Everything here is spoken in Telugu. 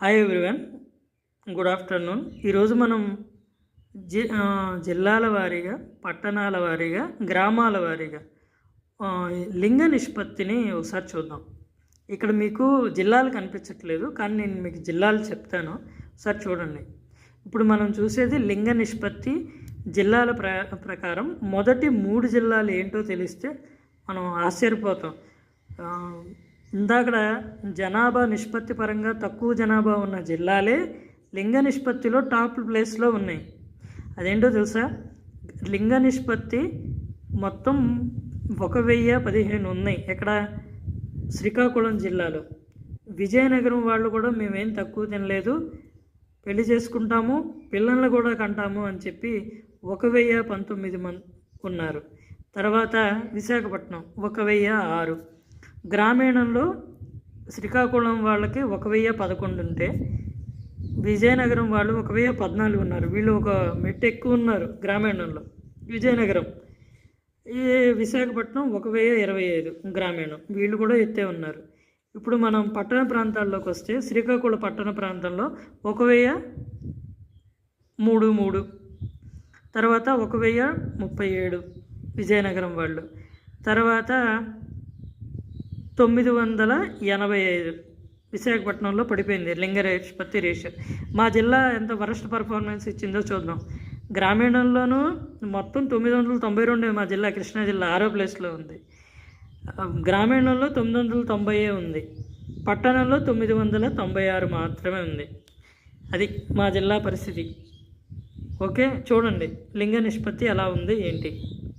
హాయ్ ఎవ్రీవన్ గుడ్ ఆఫ్టర్నూన్ ఈరోజు మనం జి జిల్లాల వారీగా పట్టణాల వారీగా గ్రామాల వారీగా లింగ నిష్పత్తిని ఒకసారి చూద్దాం. ఇక్కడ మీకు జిల్లాలు కనిపించట్లేదు కానీ నేను మీకు జిల్లాలు చెప్తాను. ఒకసారి చూడండి. ఇప్పుడు మనం చూసేది లింగ నిష్పత్తి జిల్లాల ప్ర ప్రకారం మొదటి మూడు జిల్లాలు ఏంటో తెలిస్తే మనం ఆశ్చర్యపోతాం. ఇందాకడ జనాభా నిష్పత్తి పరంగా తక్కువ జనాభా ఉన్న జిల్లాలే లింగ నిష్పత్తిలో టాప్ ప్లేస్లో ఉన్నాయి. అదేంటో తెలుసా? లింగ నిష్పత్తి మొత్తం ఒక వెయ్యి పదిహేను ఉన్నాయి ఇక్కడ శ్రీకాకుళం జిల్లాలో. విజయనగరం వాళ్ళు కూడా మేమేం తక్కువ తినలేదు. పెళ్ళి చేసుకుంటాము పిల్లల్ని కూడా కంటాము అని చెప్పి ఒక వెయ్యి పంతొమ్మిది మంది ఉన్నారు. తర్వాత విశాఖపట్నం ఒక వెయ్యి ఆరు. గ్రామీణంలో శ్రీకాకుళం వాళ్ళకి ఒక వెయ్యి పదకొండు ఉంటే విజయనగరం వాళ్ళు ఒక వెయ్యి పద్నాలుగు ఉన్నారు. వీళ్ళు ఒక మెట్టు ఎక్కువ ఉన్నారు గ్రామీణంలో. విజయనగరం. ఈ విశాఖపట్నం ఒక వెయ్యి ఇరవై ఐదు గ్రామీణం. వీళ్ళు కూడా ఎత్తే ఉన్నారు. ఇప్పుడు మనం పట్టణ ప్రాంతాల్లోకి వస్తే శ్రీకాకుళం పట్టణ ప్రాంతంలో ఒక వెయ్యి మూడు మూడు తర్వాత ఒక వెయ్యి ముప్పై ఏడు విజయనగరం వాళ్ళు. తర్వాత తొమ్మిది వందల ఎనభై ఐదు. విశాఖపట్నంలో పడిపోయింది లింగ నిష్పత్తి రేషియో. మా జిల్లా ఎంత వరస్ట్ పర్ఫార్మెన్స్ ఇచ్చిందో చూద్దాం. గ్రామీణంలోనూ మొత్తం తొమ్మిది వందల తొంభై రెండు మా జిల్లా కృష్ణా జిల్లా ఆరో ప్లేస్లో ఉంది. గ్రామీణంలో తొమ్మిది వందల తొంభై ఉంది. పట్టణంలో తొమ్మిది వందల తొంభై ఆరు మాత్రమే ఉంది. అది మా జిల్లా పరిస్థితి. ఓకే చూడండి లింగ నిష్పత్తి ఎలా ఉంది ఏంటి?